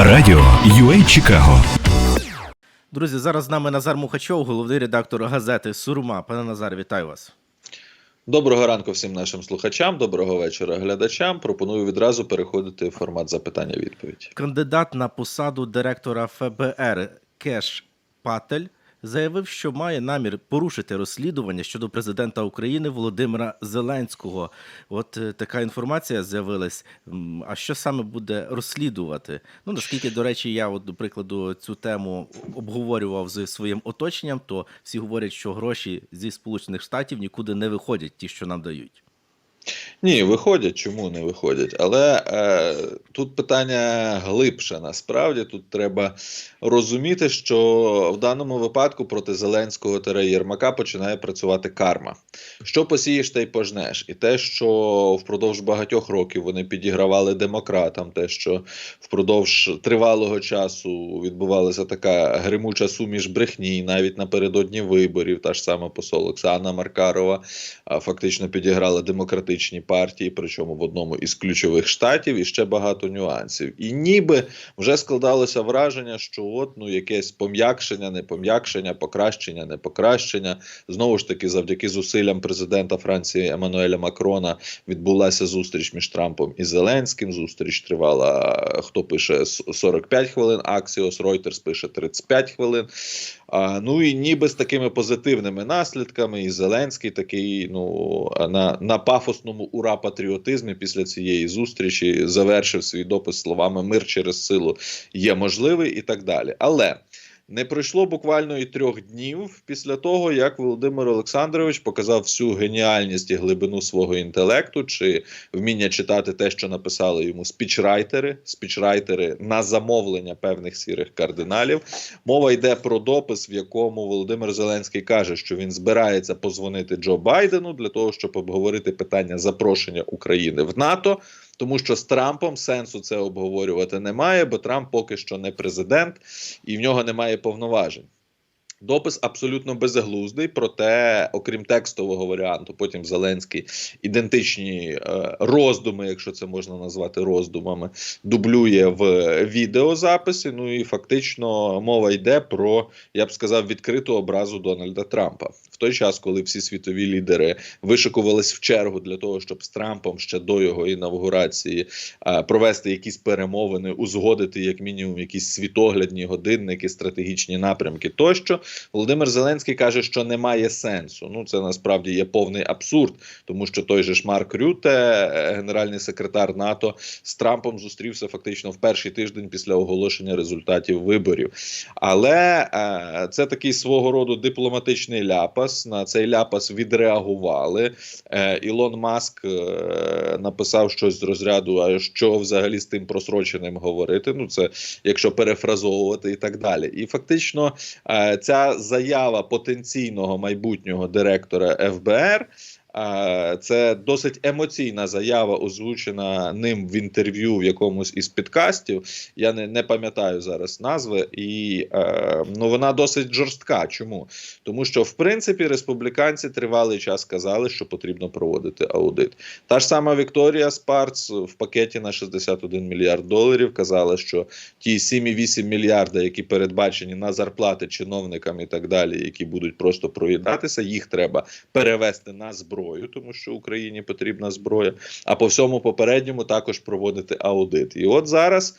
Радіо UA Чикаго. Друзі, зараз з нами Назар Мухачов, головний редактор газети Сурма. Пане Назар, вітаю вас. Доброго ранку всім нашим слухачам, доброго вечора глядачам. Пропоную відразу переходити в формат запитання-відповідь. Кандидат на посаду директора ФБР Кеш Патель заявив, що має намір порушити розслідування щодо президента України Володимира Зеленського. От е, така інформація з'явилась. А що саме буде розслідувати? Ну наскільки, до речі, я, от, до прикладу, цю тему обговорював зі своїм оточенням, то всі говорять, що гроші зі Сполучених Штатів нікуди не виходять, ті, що нам дають. Ні, виходять, чому не виходять? Але е, тут питання глибше. Насправді тут треба розуміти, що в даному випадку проти Зеленського та Єрмака починає працювати карма. Що посієш, те й пожнеш. І те, що впродовж багатьох років вони підігравали демократам, те, що впродовж тривалого часу відбувалася така гримуча суміш брехні, навіть напередодні виборів, та ж сама посол Оксана Маркарова фактично підіграла демократичні партії, причому в одному із ключових штатів, і ще багато нюансів. І ніби вже складалося враження, що от ну якесь пом'якшення, не пом'якшення, покращення, не покращення. Знову ж таки, завдяки зусиллям президента Франції Еммануеля Макрона відбулася зустріч між Трампом і Зеленським. Зустріч тривала, хто пише 45 хвилин. Аксіос Reuters пише 35 хвилин. А, ну і ніби з такими позитивними наслідками, і Зеленський такий ну на, на пафосному ура патріотизмі після цієї зустрічі завершив свій допис словами Мир через силу є можливий і так далі. Але не пройшло буквально і трьох днів після того, як Володимир Олександрович показав всю геніальність і глибину свого інтелекту, чи вміння читати те, що написали йому спічрайтери, спічрайтери на замовлення певних сірих кардиналів. Мова йде про допис, в якому Володимир Зеленський каже, що він збирається позвонити Джо Байдену для того, щоб обговорити питання запрошення України в НАТО. Тому що з Трампом сенсу це обговорювати немає, бо Трамп поки що не президент і в нього немає повноважень. Допис абсолютно безглуздий, проте, окрім текстового варіанту, потім Зеленський ідентичні е, роздуми, якщо це можна назвати роздумами, дублює в відеозаписі. Ну і фактично мова йде про, я б сказав, відкриту образу Дональда Трампа. В той час, коли всі світові лідери вишикувались в чергу для того, щоб з Трампом ще до його інавгурації е, провести якісь перемовини, узгодити як мінімум якісь світоглядні годинники, стратегічні напрямки тощо. Володимир Зеленський каже, що немає сенсу. Ну це насправді є повний абсурд, тому що той же ж Марк Рюте, е, генеральний секретар НАТО, з Трампом зустрівся фактично в перший тиждень після оголошення результатів виборів. Але е, це такий свого роду дипломатичний ляпас. На цей ляпас відреагували. Е, Ілон Маск е, написав щось з розряду: а що взагалі з тим просроченим говорити? Ну це якщо перефразовувати і так далі. І фактично е, ця заява потенційного майбутнього директора ФБР. Це досить емоційна заява, озвучена ним в інтерв'ю в якомусь із підкастів. Я не, не пам'ятаю зараз назви, і е, ну вона досить жорстка. Чому? Тому що в принципі республіканці тривалий час казали, що потрібно проводити аудит. Та ж сама Вікторія Спарц в пакеті на 61 мільярд доларів казала, що ті 7,8 мільярда, які передбачені на зарплати чиновникам і так далі, які будуть просто проїдатися, їх треба перевести на зброю, тому що Україні потрібна зброя. А по всьому попередньому також проводити аудит. І от зараз.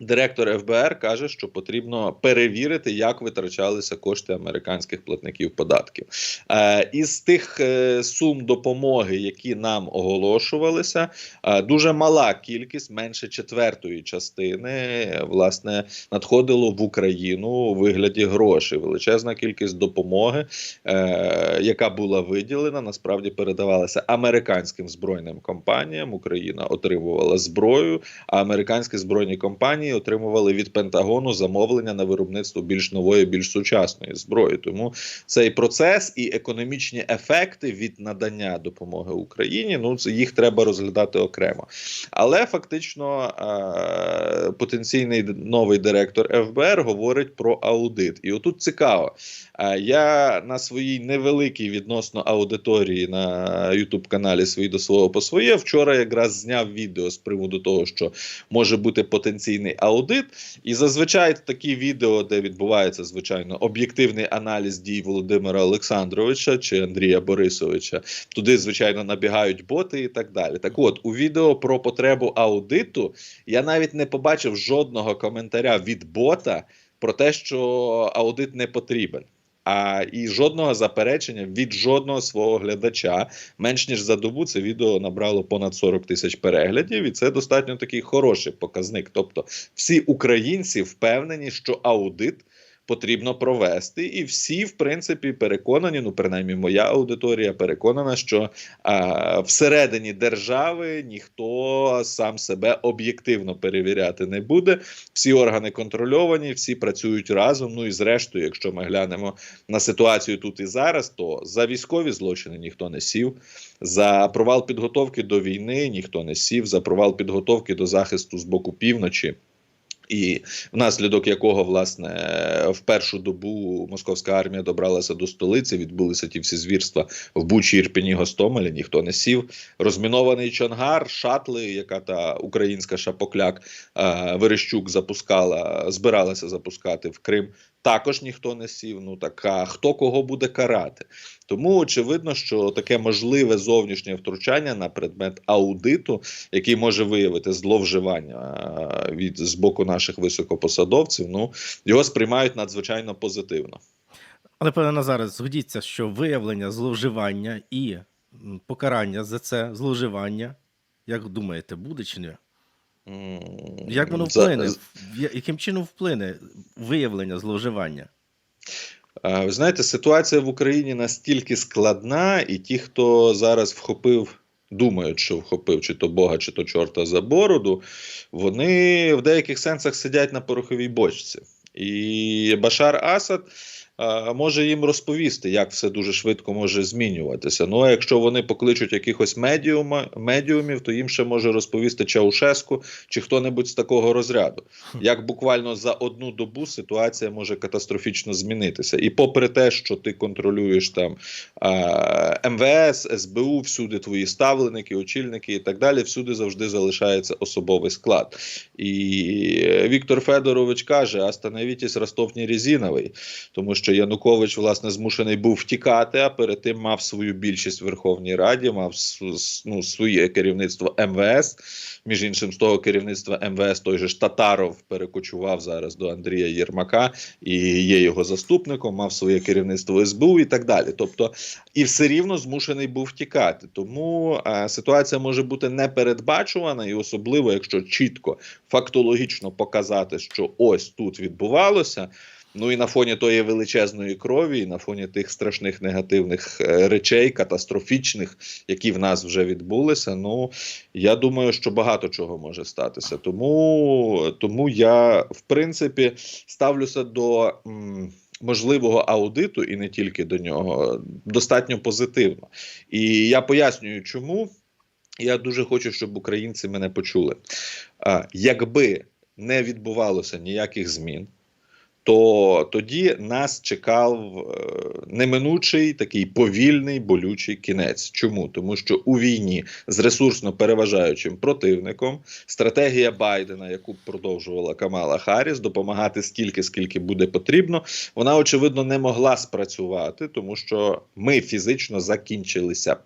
Директор ФБР каже, що потрібно перевірити, як витрачалися кошти американських платників податків. Е, із тих е, сум допомоги, які нам оголошувалися, е, дуже мала кількість, менше четвертої частини, власне, надходило в Україну у вигляді грошей. Величезна кількість допомоги, е, яка була виділена, насправді передавалася американським збройним компаніям. Україна отримувала зброю, а американські збройні компанії отримували від Пентагону замовлення на виробництво більш нової, більш сучасної зброї. Тому цей процес і економічні ефекти від надання допомоги Україні, ну це їх треба розглядати окремо. Але фактично е- потенційний новий директор ФБР говорить про аудит. І отут цікаво. Е, Я на своїй невеликій відносно аудиторії на youtube каналі свій до свого по своє вчора якраз зняв відео з приводу того, що може бути потенційний аудит. І зазвичай такі відео, де відбувається звичайно об'єктивний аналіз дій Володимира Олександровича чи Андрія Борисовича, туди звичайно набігають боти і так далі. Так от у відео про потребу аудиту я навіть не побачив жодного коментаря від бота про те, що аудит не потрібен. А і жодного заперечення від жодного свого глядача. Менш ніж за добу це відео набрало понад 40 тисяч переглядів, і це достатньо такий хороший показник. Тобто, всі українці впевнені, що аудит потрібно провести, і всі, в принципі, переконані. Ну, принаймні, моя аудиторія переконана, що а, всередині держави ніхто сам себе об'єктивно перевіряти не буде. Всі органи контрольовані, всі працюють разом. Ну і зрештою, якщо ми глянемо на ситуацію тут і зараз, то за військові злочини ніхто не сів, за провал підготовки до війни ніхто не сів, за провал підготовки до захисту з боку півночі. І внаслідок якого, власне, в першу добу московська армія добралася до столиці, відбулися ті всі звірства в Бучі, Ірпіні, Гостомелі, ніхто не сів. Розмінований Чонгар, шатли, яка та українська шапокляк е, Верещук запускала, збиралася запускати в Крим. Також ніхто не сів. Ну так а хто кого буде карати? Тому очевидно, що таке можливе зовнішнє втручання на предмет аудиту, який може виявити зловживання від з боку наших високопосадовців, ну його сприймають надзвичайно позитивно. Але пане Назаре, згодіться, що виявлення зловживання і покарання за це зловживання, як думаєте, буде чи ні? Як воно вплине? Яким чином вплине виявлення зловживання? Ви знаєте, ситуація в Україні настільки складна, і ті, хто зараз вхопив, думають, що вхопив чи то Бога, чи то чорта за бороду, вони в деяких сенсах сидять на пороховій бочці. І Башар Асад може їм розповісти, як все дуже швидко може змінюватися. Ну а якщо вони покличуть якихось медіума, медіумів, то їм ще може розповісти Чаушеску чи хто-небудь з такого розряду. Як буквально за одну добу ситуація може катастрофічно змінитися. І попри те, що ти контролюєш там МВС, СБУ, всюди твої ставленики, очільники і так далі, всюди завжди залишається особовий склад. І е, Віктор Федорович каже: остановітесь Ростов не резиновий, тому що Янукович, власне, змушений був втікати, а перед тим мав свою більшість в Верховній Раді, мав ну, своє керівництво МВС. Між іншим, з того керівництва МВС той же Татаров перекочував зараз до Андрія Єрмака і є його заступником, мав своє керівництво СБУ і так далі. Тобто, і все рівно змушений був втікати. Тому е, ситуація може бути непередбачувана, і особливо, якщо чітко фактологічно показати, що ось тут відбувалося. Ну і на фоні тої величезної крові, і на фоні тих страшних негативних е, речей, катастрофічних, які в нас вже відбулися. Ну я думаю, що багато чого може статися. Тому, тому я в принципі ставлюся до. м, Можливого аудиту і не тільки до нього достатньо позитивно. І я пояснюю, чому я дуже хочу, щоб українці мене почули. Якби не відбувалося ніяких змін, то тоді нас чекав е, неминучий такий повільний болючий кінець. Чому? Тому що у війні з ресурсно переважаючим противником стратегія Байдена, яку продовжувала Камала Харріс, допомагати стільки, скільки буде потрібно, вона очевидно не могла спрацювати, тому що ми фізично закінчилися б.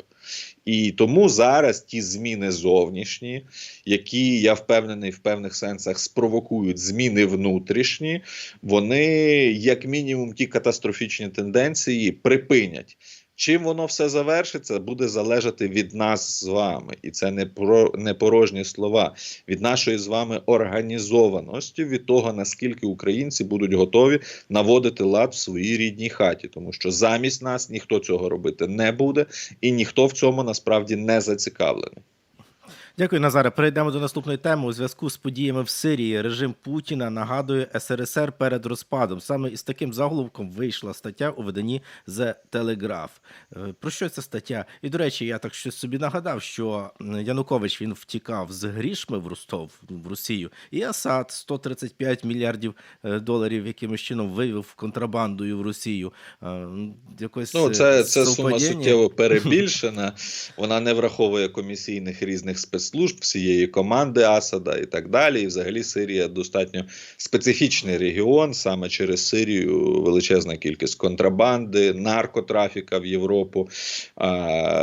І тому зараз ті зміни зовнішні, які я впевнений в певних сенсах спровокують зміни внутрішні, вони, як мінімум, ті катастрофічні тенденції припинять. Чим воно все завершиться, буде залежати від нас з вами, і це не про не порожні слова. Від нашої з вами організованості, від того наскільки українці будуть готові наводити лад в своїй рідній хаті, тому що замість нас ніхто цього робити не буде, і ніхто в цьому насправді не зацікавлений. Дякую, Назаре. Перейдемо до наступної теми. У зв'язку з подіями в Сирії режим Путіна нагадує СРСР перед розпадом. Саме із таким заголовком вийшла стаття у виданні The Telegraph. Е, Про що ця стаття? І до речі, я так щось собі нагадав, що Янукович він втікав з грішми в Ростов в Росію, і Асад 135 мільярдів е, доларів якимось чином вивів контрабандою в Росію. Е, Якось Ну, це, це сума суттєво перебільшена. Вона не враховує комісійних різних спецслужб, всієї команди Асада і так далі. І взагалі Сирія достатньо специфічний регіон. Саме через Сирію величезна кількість контрабанди, наркотрафіка в Європу.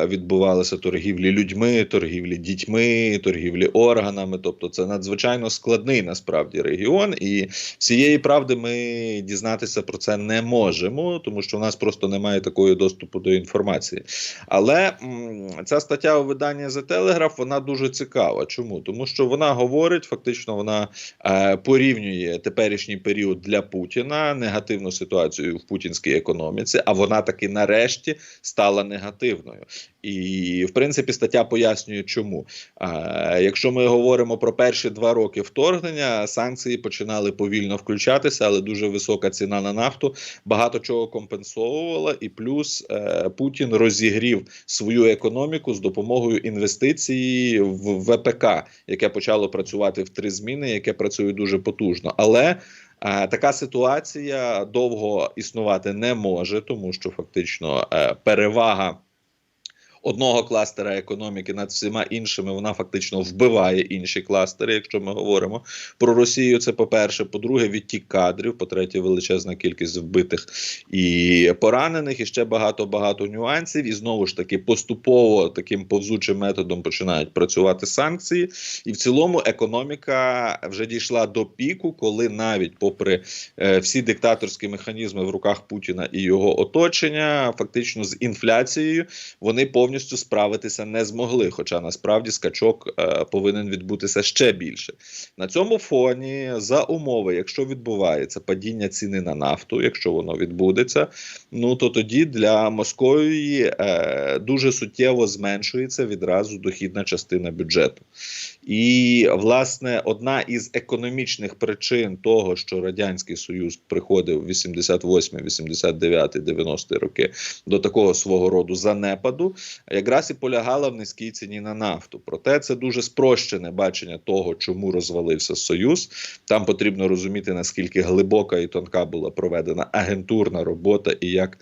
Відбувалися торгівлі людьми, торгівлі дітьми, торгівлі органами. Тобто, це надзвичайно складний насправді регіон. І всієї правди ми дізнатися про це не можемо, тому що в нас просто немає такої доступу до інформації. Але ця стаття у виданні The Telegraph, вона дуже цікава. Чому? Тому що вона говорить, фактично, вона е, порівнює теперішній період для Путіна, негативну ситуацію в путінській економіці, а вона таки нарешті стала негативною. І, в принципі, стаття пояснює, чому. Е, якщо ми говоримо про перші два роки вторгнення, санкції починали повільно включатися, але дуже висока ціна на нафту багато чого компенсовувала, і плюс е, Путін розігрів свою економіку з допомогою інвестицій в ВПК, яке почало працювати в три зміни, яке працює дуже потужно. Але е, така ситуація довго існувати не може, тому що фактично е, перевага. Одного кластера економіки над всіма іншими вона фактично вбиває інші кластери. Якщо ми говоримо про Росію, це по-перше. По-друге, відтік кадрів. По-третє, величезна кількість вбитих і поранених, і ще багато багато нюансів. І знову ж таки, поступово таким повзучим методом починають працювати санкції. І в цілому економіка вже дійшла до піку, коли навіть попри е, всі диктаторські механізми в руках Путіна і його оточення, фактично з інфляцією вони повністю справитися не змогли. Хоча насправді скачок е, повинен відбутися ще більше. На цьому фоні, за умови, якщо відбувається падіння ціни на нафту, якщо воно відбудеться, ну то тоді для Московії е, дуже суттєво зменшується відразу дохідна частина бюджету. І власне одна із економічних причин того, що радянський союз приходив 88, 89, 90 роки до такого свого роду занепаду, якраз і полягала в низькій ціні на нафту. Проте це дуже спрощене бачення того, чому розвалився союз. Там потрібно розуміти наскільки глибока і тонка була проведена агентурна робота і як.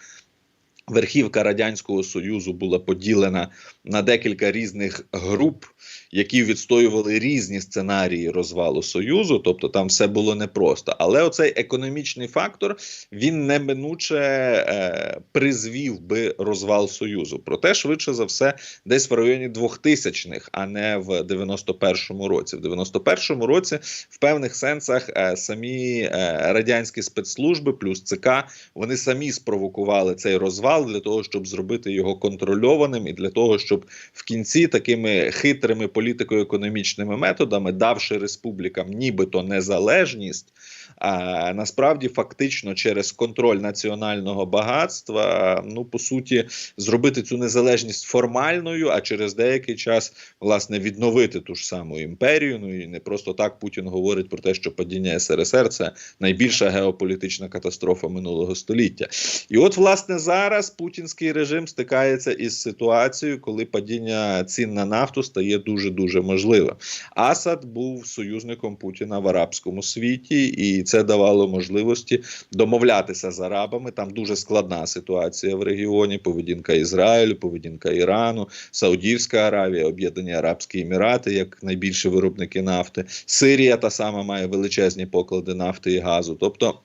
Верхівка радянського союзу була поділена на декілька різних груп, які відстоювали різні сценарії розвалу союзу. Тобто там все було непросто. Але оцей економічний фактор він неминуче е, призвів би розвал союзу. Проте, швидше за все, десь в районі 2000-х, а не в 91-му році. В 91-му році, в певних сенсах, е, самі е, радянські спецслужби плюс ЦК вони самі спровокували цей розвал для того, щоб зробити його контрольованим, і для того, щоб в кінці такими хитрими політико-економічними методами, давши республікам нібито незалежність, а насправді фактично через контроль національного багатства, ну по суті, зробити цю незалежність формальною, а через деякий час власне відновити ту ж саму імперію. Ну і не просто так Путін говорить про те, що падіння СРСР це найбільша геополітична катастрофа минулого століття. І от, власне, зараз путінський режим стикається із ситуацією, коли падіння цін на нафту стає дуже дуже можливим. Асад був союзником Путіна в арабському світі, і це давало можливості домовлятися з арабами. Там дуже складна ситуація в регіоні. Поведінка Ізраїлю, поведінка Ірану, Саудівська Аравія, Об'єднані Арабські Емірати, як найбільші виробники нафти. Сирія та сама має величезні поклади нафти і газу. Тобто.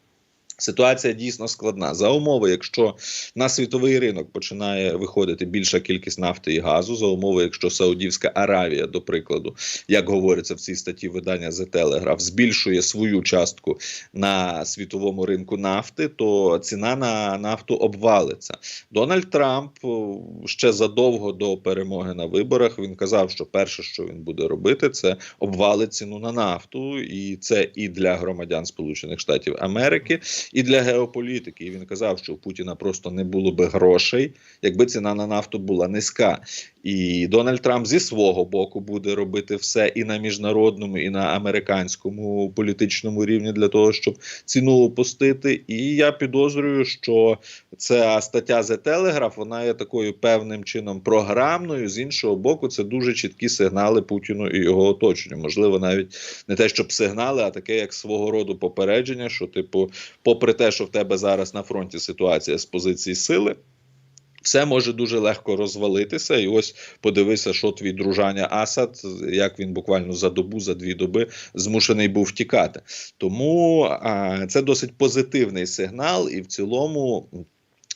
Ситуація дійсно складна за умови, якщо на світовий ринок починає виходити більша кількість нафти і газу, за умови, якщо Саудівська Аравія, до прикладу, як говориться в цій статті видання The Telegraph, збільшує свою частку на світовому ринку нафти, то ціна на нафту обвалиться. Дональд Трамп ще задовго до перемоги на виборах він казав, що перше, що він буде робити, це обвалить ціну на нафту, і це і для громадян Сполучених Штатів Америки і для геополітики. І він казав, що у Путіна просто не було би грошей, якби ціна на нафту була низька. І Дональд Трамп зі свого боку буде робити все і на міжнародному, і на американському політичному рівні для того, щоб ціну опустити. І я підозрюю, що ця стаття The Telegraph, вона є такою певним чином програмною. З іншого боку, це дуже чіткі сигнали Путіну і його оточенню. Можливо, навіть не те, щоб сигнали, а таке як свого роду попередження, що, типу, попри те, що в тебе зараз на фронті ситуація з позиції сили. Все може дуже легко розвалитися, і ось подивися, що твій дружаня Асад, як він буквально за добу, за дві доби змушений був втікати. Тому а, це досить позитивний сигнал, і в цілому.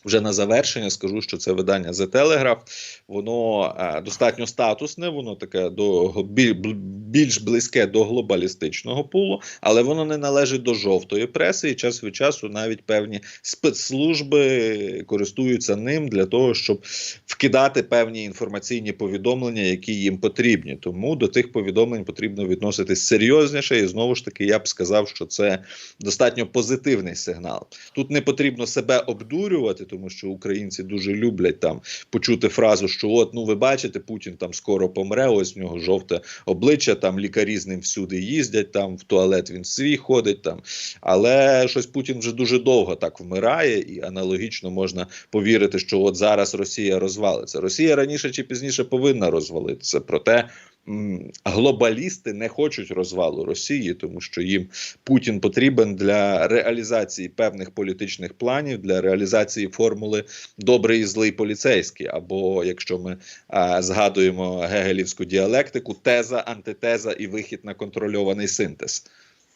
Вже на завершення скажу, що це видання The Telegraph, воно е, достатньо статусне, воно таке до більш близьке до глобалістичного пулу, але воно не належить до жовтої преси, і час від часу навіть певні спецслужби користуються ним для того, щоб вкидати певні інформаційні повідомлення, які їм потрібні. Тому до тих повідомлень потрібно відноситись серйозніше, і знову ж таки я б сказав, що це достатньо позитивний сигнал. Тут не потрібно себе обдурювати, тому що українці дуже люблять там почути фразу, що от ну ви бачите, Путін там скоро помре. Ось в нього жовте обличчя. Там лікарі з ним всюди їздять. Там в туалет він свій ходить. Там але щось Путін вже дуже довго так вмирає, і аналогічно можна повірити, що от зараз Росія розвалиться. Росія раніше чи пізніше повинна розвалитися. Проте глобалісти не хочуть розвалу Росії, тому що їм Путін потрібен для реалізації певних політичних планів, для реалізації формули добрий і злий поліцейський. Або якщо ми а, згадуємо гегелівську діалектику, теза, антитеза і вихід на контрольований синтез.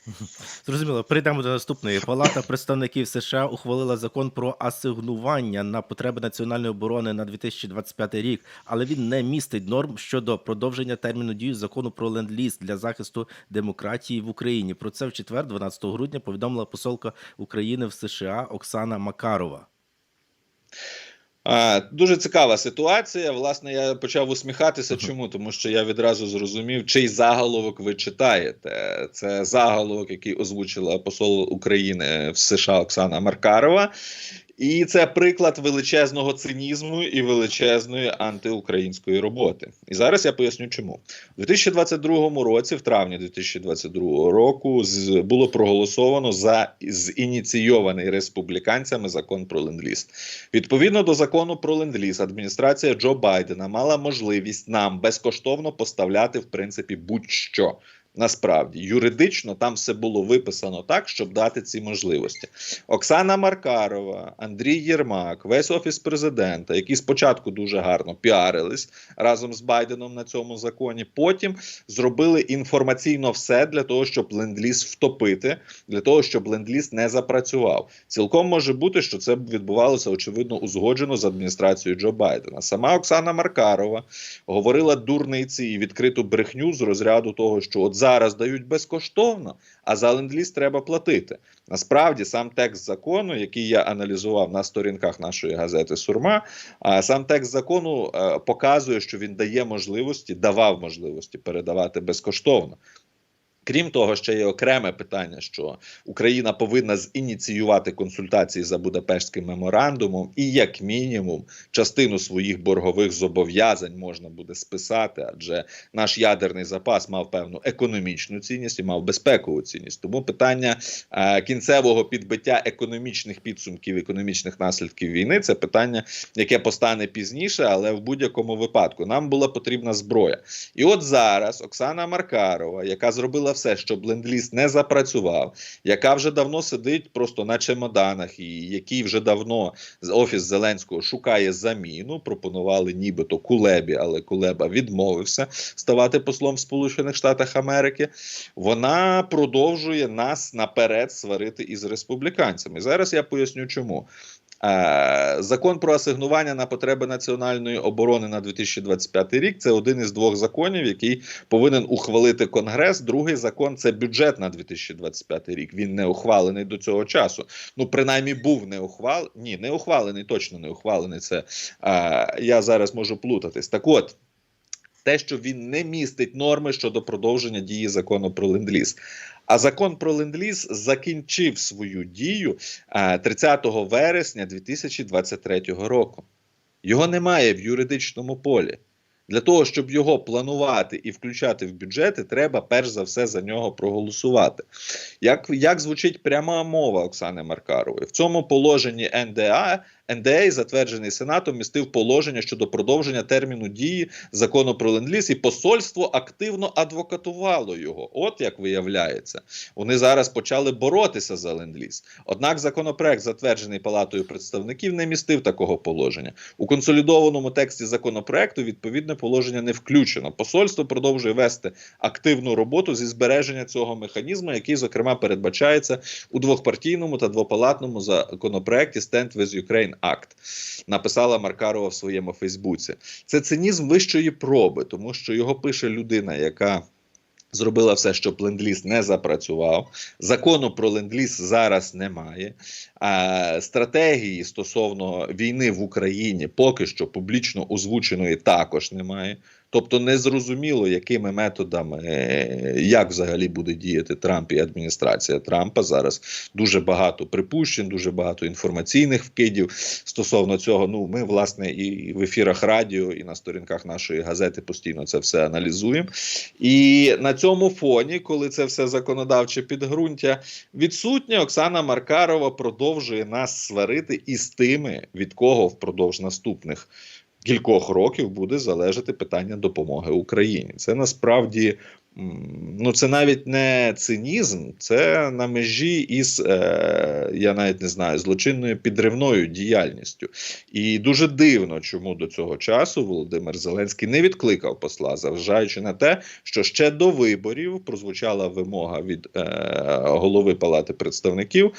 Зрозуміло, перейдемо до наступної. Палата представників США ухвалила закон про асигнування на потреби національної оборони на 2025 рік, але він не містить норм щодо продовження терміну дії закону про ленд-ліз для захисту демократії в Україні. Про це в четвер, 12 грудня, повідомила посолка України в США Оксана Макарова. А, дуже цікава ситуація. Власне, я почав усміхатися. Чому? Тому що я відразу зрозумів, чий заголовок ви читаєте. Це заголовок, який озвучила посол України в США Оксана Маркарова. І це приклад величезного цинізму і величезної антиукраїнської роботи. І зараз я поясню, чому у 2022 році, в травні 2022 року, з, було проголосовано за зініційований республіканцями закон про ленд-ліз. Відповідно до закону про ленд-ліз, адміністрація Джо Байдена мала можливість нам безкоштовно поставляти в принципі будь-що. Насправді юридично там все було виписано так, щоб дати ці можливості. Оксана Маркарова, Андрій Єрмак, весь офіс президента, які спочатку дуже гарно піарились разом з Байденом на цьому законі. Потім зробили інформаційно все для того, щоб ленд-ліз втопити, для того, щоб ленд-ліз не запрацював. Цілком може бути, що це відбувалося очевидно узгоджено з адміністрацією Джо Байдена. Сама Оксана Маркарова говорила дурниці і відкриту брехню з розряду того, що от зараз дають безкоштовно, а за ленд-ліз треба платити. Насправді, сам текст закону, який я аналізував на сторінках нашої газети Сурма, сам текст закону е, показує, що він дає можливості, давав можливості передавати безкоштовно. Крім того, ще є окреме питання, що Україна повинна зініціювати консультації за Будапештським меморандумом, і як мінімум частину своїх боргових зобов'язань можна буде списати, адже наш ядерний запас мав певну економічну цінність і мав безпекову цінність. Тому питання е, кінцевого підбиття економічних підсумків, економічних наслідків війни це питання, яке постане пізніше, але в будь-якому випадку нам була потрібна зброя. І от зараз Оксана Маркарова, яка зробила все, щоб ленд-ліз не запрацював, яка вже давно сидить просто на чемоданах, і який вже давно офіс Зеленського шукає заміну. Пропонували нібито Кулебі, але Кулеба відмовився ставати послом в Сполучених Штатах Америки. Вона продовжує нас наперед сварити із республіканцями. Зараз я поясню, чому. Е, Закон про асигнування на потреби національної оборони на 2025 рік це один із двох законів, який повинен ухвалити Конгрес. Другий закон це бюджет на 2025 рік. Він не ухвалений до цього часу. Ну, принаймні, був не ухвал... Ні, не ухвалений, точно не ухвалений. Це е, я зараз можу плутатись. Так от. Те, що він не містить норми щодо продовження дії закону про ленд-ліз. А закон про ленд-ліз закінчив свою дію е, 30 вересня 2023 року. Його немає в юридичному полі. Для того, щоб його планувати і включати в бюджети, треба перш за все за нього проголосувати. Як, як звучить пряма мова Оксани Маркарової? В цьому положенні НДА НДА, затверджений Сенатом, містив положення щодо продовження терміну дії закону про ленд-ліз, і посольство активно адвокатувало його. От як виявляється, вони зараз почали боротися за ленд-ліз. Однак законопроект, затверджений Палатою представників, не містив такого положення. У консолідованому тексті законопроекту відповідне положення не включено. Посольство продовжує вести активну роботу зі збереження цього механізму, який, зокрема, передбачається у двохпартійному та двопалатному законопроекті Stand with Ukraine Act. Написала Маркарова в своєму Фейсбуці. Це цинізм вищої проби, тому що його пише людина, яка. Зробила все, щоб ленд-ліз не запрацював. Закону про ленд-ліз зараз немає. А стратегії стосовно війни в Україні поки що публічно озвученої також немає. Тобто незрозуміло, якими методами, е, як взагалі буде діяти Трамп і адміністрація Трампа. Зараз дуже багато припущень, дуже багато інформаційних вкидів стосовно цього. Ну, ми, власне, і в ефірах радіо, і на сторінках нашої газети постійно це все аналізуємо. І на цьому фоні, коли це все законодавче підґрунтя відсутнє, Оксана Маркарова продовжує нас сварити із тими, від кого впродовж наступних кількох років буде залежати питання допомоги Україні. Це насправді. Ну, це навіть не цинізм, це на межі із, е, я навіть не знаю, злочинною підривною діяльністю. І дуже дивно, чому до цього часу Володимир Зеленський не відкликав посла, зважаючи на те, що ще до виборів прозвучала вимога від е, голови Палати представників.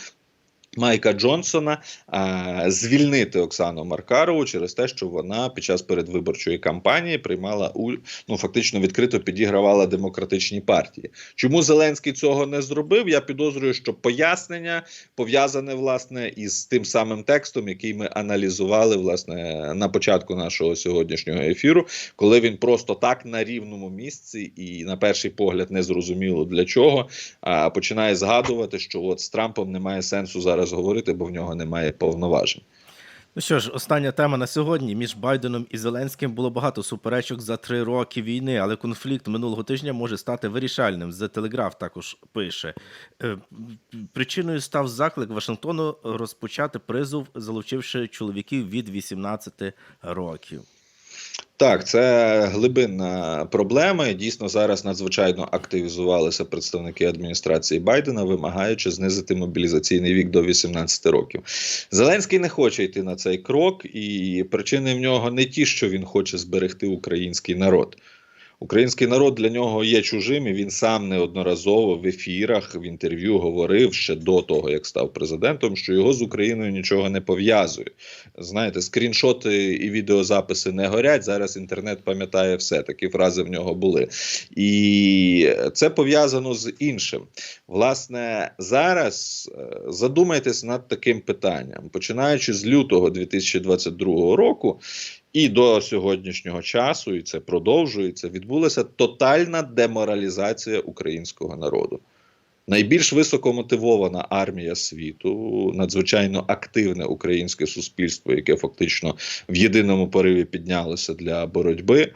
Майка Джонсона а, звільнити Оксану Маркарову через те, що вона під час передвиборчої кампанії приймала у ну фактично відкрито підігравала демократичній партії. Чому Зеленський цього не зробив? Я підозрюю, що пояснення пов'язане власне із тим самим текстом, який ми аналізували власне на початку нашого сьогоднішнього ефіру, коли він просто так на рівному місці і на перший погляд не зрозуміло для чого, а починає згадувати, що от з Трампом немає сенсу зараз говорити, бо в нього немає повноважень. Ну що ж, остання тема на сьогодні. Між Байденом і Зеленським було багато суперечок за три роки війни, але конфлікт минулого тижня може стати вирішальним. The Telegraph також пише. Е, Причиною став заклик Вашингтону розпочати призов, залучивши чоловіків від 18 років. Так, це глибинна проблема. Дійсно зараз надзвичайно активізувалися представники адміністрації Байдена, вимагаючи знизити мобілізаційний вік до 18 років. Зеленський не хоче йти на цей крок, і причини в нього не ті, що він хоче зберегти український народ. Український народ для нього є чужим, і він сам неодноразово в ефірах в інтерв'ю говорив ще до того, як став президентом, що його з Україною нічого не пов'язує. Знаєте, скріншоти і відеозаписи не горять. Зараз інтернет пам'ятає все. Такі фрази в нього були. І це пов'язано з іншим. Власне, зараз е, задумайтесь над таким питанням, починаючи з лютого 2022 року. І до сьогоднішнього часу, і це продовжується, відбулася тотальна деморалізація українського народу. Найбільш високомотивована армія світу, надзвичайно активне українське суспільство, яке фактично в єдиному пориві піднялося для боротьби.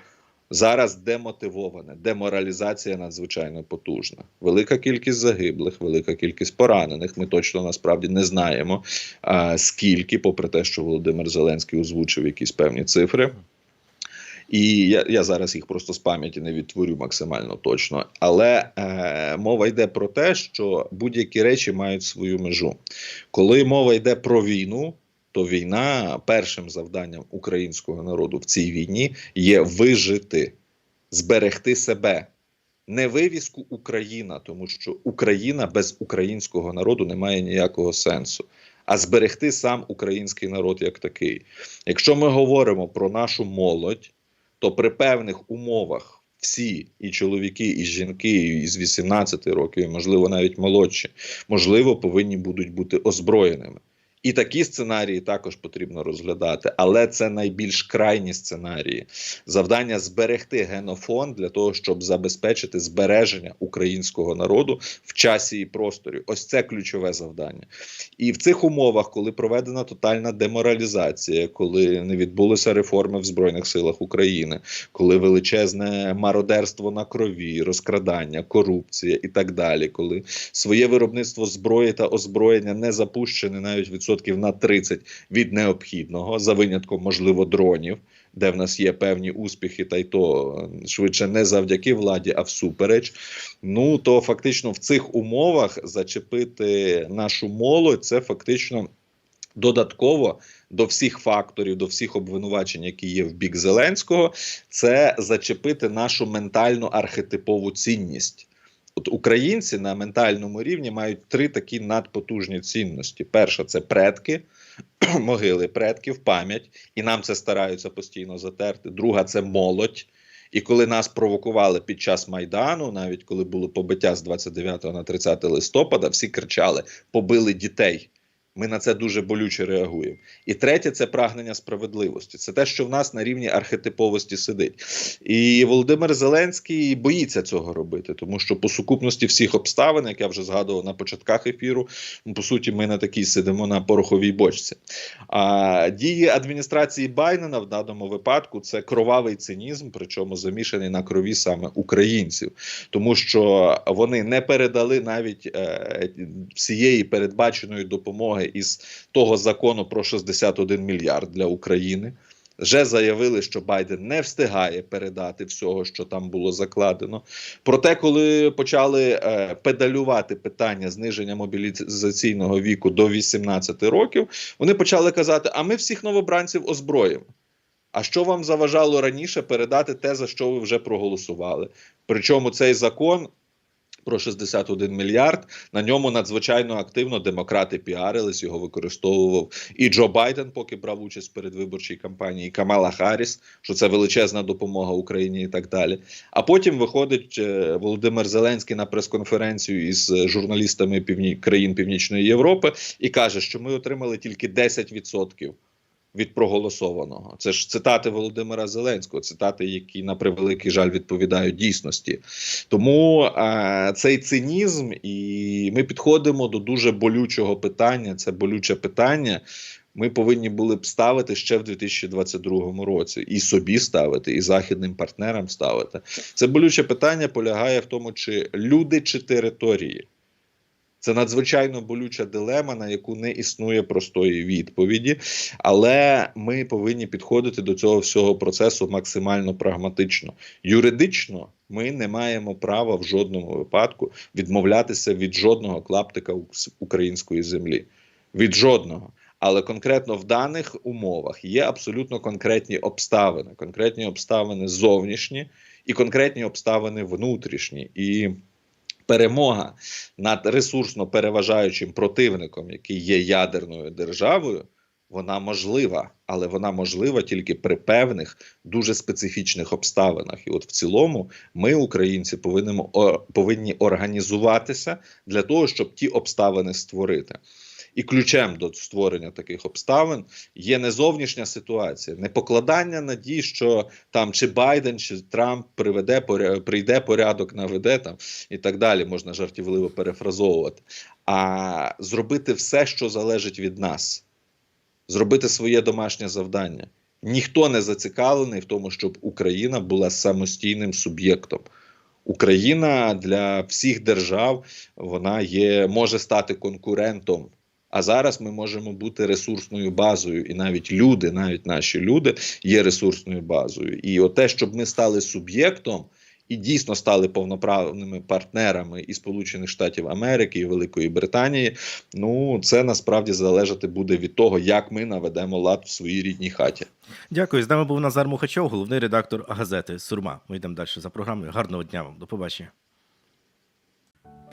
Зараз демотивоване, деморалізація надзвичайно потужна. Велика кількість загиблих, велика кількість поранених. Ми точно насправді не знаємо а, скільки, попри те, що Володимир Зеленський озвучив якісь певні цифри. І я, я зараз їх просто з пам'яті не відтворю максимально точно. Але е, мова йде про те, що будь-які речі мають свою межу. Коли мова йде про війну, то війна першим завданням українського народу в цій війні є вижити, зберегти себе. Не вивіску Україна, тому що Україна без українського народу не має ніякого сенсу, а зберегти сам український народ як такий. Якщо ми говоримо про нашу молодь, то при певних умовах всі і чоловіки, і жінки із 18 років, і, можливо, навіть молодші, можливо, повинні будуть бути озброєними. І такі сценарії також потрібно розглядати, але це найбільш крайні сценарії. Завдання зберегти генофонд для того, щоб забезпечити збереження українського народу в часі і просторі. Ось це ключове завдання. І в цих умовах, коли проведена тотальна деморалізація, коли не відбулися реформи в Збройних силах України, коли величезне мародерство на крові, розкрадання, корупція і так далі, коли своє виробництво зброї та озброєння не запущене навіть відсотків на 30 від необхідного, за винятком, можливо, дронів. Де в нас є певні успіхи, та й то е, швидше не завдяки владі, а всупереч. Ну то фактично в цих умовах зачепити нашу молодь це фактично додатково до всіх факторів, до всіх обвинувачень, які є в бік Зеленського, це зачепити нашу ментальну архетипову цінність. От українці на ментальному рівні мають три такі надпотужні цінності: перша це предки, могили предків, пам'ять, і нам це стараються постійно затерти. Друга це молодь. І коли нас провокували під час майдану, навіть коли було побиття з 29 на 30 листопада, всі кричали: побили дітей. Ми на це дуже болюче реагуємо. І третє це прагнення справедливості. Це те, що в нас на рівні архетиповості сидить. І Володимир Зеленський боїться цього робити, тому що по сукупності всіх обставин, як я вже згадував на початках ефіру, ну, по суті, ми на такій сидимо на пороховій бочці. А дії адміністрації Байдена в даному випадку це кровавий цинізм, причому замішаний на крові саме українців, тому що вони не передали навіть е, всієї передбаченої допомоги із того закону про 61 мільярд для України. Вже заявили, що Байден не встигає передати всього, що там було закладено. Проте, коли почали е, педалювати питання зниження мобілізаційного віку до 18 років, вони почали казати: а ми всіх новобранців озброїмо. А що вам заважало раніше передати те, за що ви вже проголосували? Причому цей закон про 61 мільярд. На ньому надзвичайно активно демократи піарились, його використовував і Джо Байден, поки брав участь в передвиборчій кампанії, і Камала Харріс, що це величезна допомога Україні і так далі. А потім виходить е, Володимир Зеленський на прес-конференцію із журналістами країн Північної Європи і каже, що ми отримали тільки 10% від проголосованого. Це ж цитати Володимира Зеленського, цитати, які на превеликий жаль відповідають дійсності. Тому е, цей цинізм, і ми підходимо до дуже болючого питання. Це болюче питання. Ми повинні були б ставити ще в 2022 році, і собі ставити, і західним партнерам ставити. Це болюче питання полягає в тому, чи люди, чи території. Це надзвичайно болюча дилема, на яку не існує простої відповіді, але ми повинні підходити до цього всього процесу максимально прагматично. Юридично ми не маємо права в жодному випадку відмовлятися від жодного клаптика української землі. Від жодного. Але конкретно в даних умовах є абсолютно конкретні обставини, конкретні обставини зовнішні і конкретні обставини внутрішні. І перемога над ресурсно переважаючим противником, який є ядерною державою, вона можлива, але вона можлива тільки при певних дуже специфічних обставинах. І от в цілому ми, українці, повинні, повинні організуватися для того, щоб ті обставини створити. І ключем до створення таких обставин є не зовнішня ситуація, не покладання надій, що там чи Байден, чи Трамп приведе прийде порядок, наведе там і так далі, можна жартівливо перефразовувати, а зробити все, що залежить від нас, зробити своє домашнє завдання. Ніхто не зацікавлений в тому, щоб Україна була самостійним суб'єктом. Україна для всіх держав вона є, може стати конкурентом. А зараз ми можемо бути ресурсною базою, і навіть люди, навіть наші люди, є ресурсною базою. І от те, щоб ми стали суб'єктом і дійсно стали повноправними партнерами і Сполучених Штатів Америки, і Великої Британії, ну це насправді залежати буде від того, як ми наведемо лад в своїй рідній хаті. Дякую. З нами був Назар Мухачов, головний редактор газети Сурма. Ми йдемо далі за програмою. Гарного дня вам. До побачення.